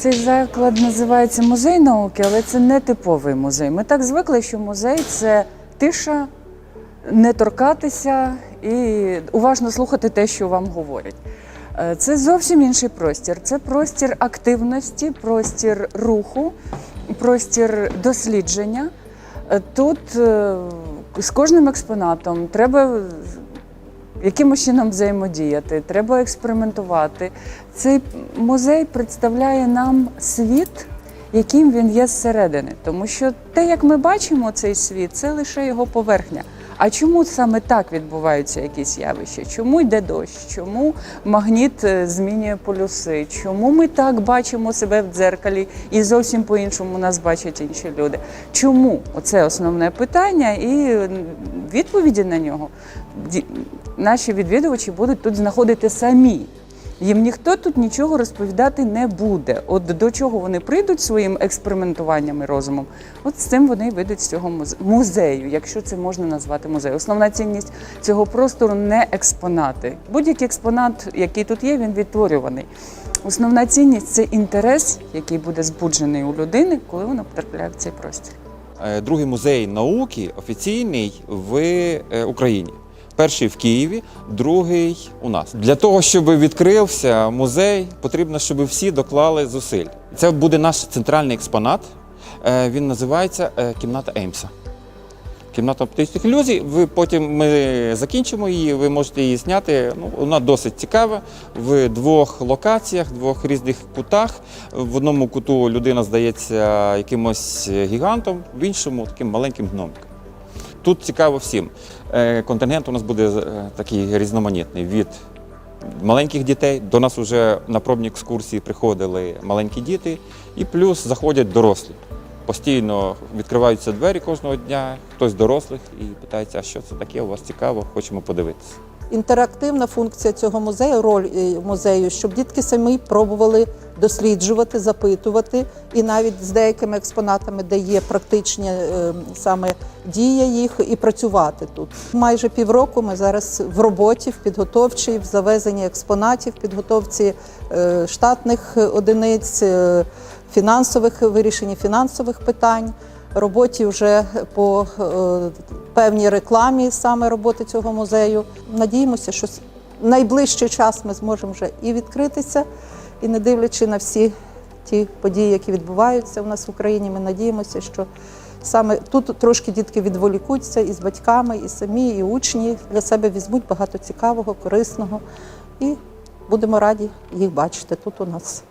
Цей заклад називається музей науки, але це не типовий музей. Ми так звикли, що музей це тиша, не торкатися і уважно слухати те, що вам говорять. Е, Це зовсім інший простір. Це простір активності, простір руху, простір дослідження. Е, Тут е, з кожним експонатом треба якимось чином взаємодіяти, треба експериментувати. Цей музей представляє нам світ, яким він є зсередини. Тому що те, як ми бачимо цей світ, це лише його поверхня. А чому саме так відбуваються якісь явища? Чому йде дощ? Чому магніт е, змінює полюси? Чому ми так бачимо себе в дзеркалі і зовсім по-іншому нас бачать інші люди? Чому? Оце основне питання, і відповіді на нього наші відвідувачі будуть тут знаходити самі. Їм ніхто тут нічого розповідати не буде. От до чого вони прийдуть своїм експериментуванням і розумом, от з цим вони вийдуть з цього музе- музею, якщо це можна назвати музею. Основна цінність цього простору не експонати. Будь-який експонат, який тут є, він відтворюваний. Основна цінність це інтерес, який буде збуджений у людини, коли вона потрапляє в цей простір. Е, Другий музей науки офіційний в е, Україні. Перший в Києві, другий у нас. Для того, щоб відкрився музей, потрібно, щоб всі доклали зусиль. Це буде наш центральний експонат. Е, Він називається е, Кімната Еймса. Кімната оптичних ілюзій. Ви потім ми закінчимо її, ви можете її зняти. Ну, вона досить цікава в двох локаціях, двох різних кутах. В одному куту людина здається якимось гігантом, в іншому таким маленьким гномиком. Тут цікаво всім. Е, Контингент у нас буде е, такий різноманітний від маленьких дітей. До нас вже на пробні екскурсії приходили маленькі діти, і плюс заходять дорослі. Постійно відкриваються двері кожного дня, хтось дорослих і питається, а що це таке, у вас цікаво, хочемо подивитися. Інтерактивна функція цього музею, роль е, музею, щоб дітки самі пробували досліджувати, запитувати, і навіть з деякими експонатами, де є практичні е, саме дія їх, і працювати тут. Майже півроку ми зараз в роботі, в підготовчій, в завезенні експонатів, в підготовці е, штатних одиниць, фінансових вирішенні фінансових питань роботі вже по е, певній рекламі саме роботи цього музею. Надіємося, що найближчий час ми зможемо вже і відкритися, і не дивлячи на всі ті події, які відбуваються у нас в Україні, ми надіємося, що саме тут трошки дітки відволікуться і з батьками, і самі, і учні для себе візьмуть багато цікавого, корисного. І будемо раді їх бачити тут у нас.